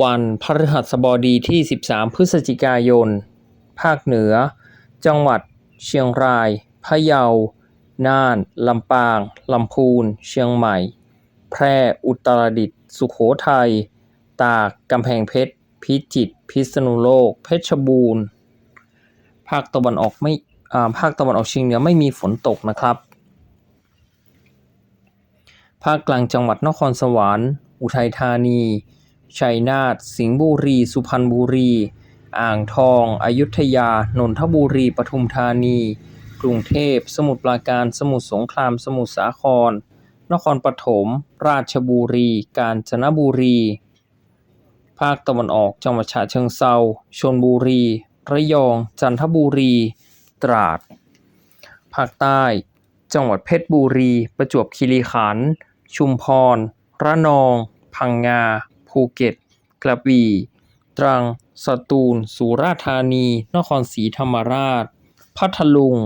วันพฤหัสบดีที่ 13 พฤศจิกายน ภาคเหนือ จังหวัด เชียงราย พะเยา น่าน ลำปาง ลำพูน เชียงใหม่ แพร่ อุตรดิตถ์ สุโขทัย ตาก กำแพงเพชร พิจิตร พิษณุโลก เพชรบูรณ์ ภาคตะวันออกไม่ภาคตะวันออกเฉียงเหนือไม่มีฝนตกนะครับ ภาคกลางจังหวัดนครสวรรค์ อุทัยธานี ชัยนาท สิงห์บุรี สุพรรณบุรี อ่างทอง อยุธยา นนทบุรี ปทุมธานี กรุงเทพ สมุทรปราการ สมุทรสงคราม สมุทรสาคร นครปฐม ราชบุรี กาญจนบุรี ภาคตะวันออก จังหวัดฉะเชิงเทราชลบุรี ระยอง จันทบุรี ตราด ภาคใต้ จังหวัดเพชรบุรี ประจวบคีรีขันธ์ ชุมพร ระนอง พังงา ภูเก็ต กระบี่ ตรัง สตูล สุราษฎร์ธานี นครศรีธรรมราช พัทลุง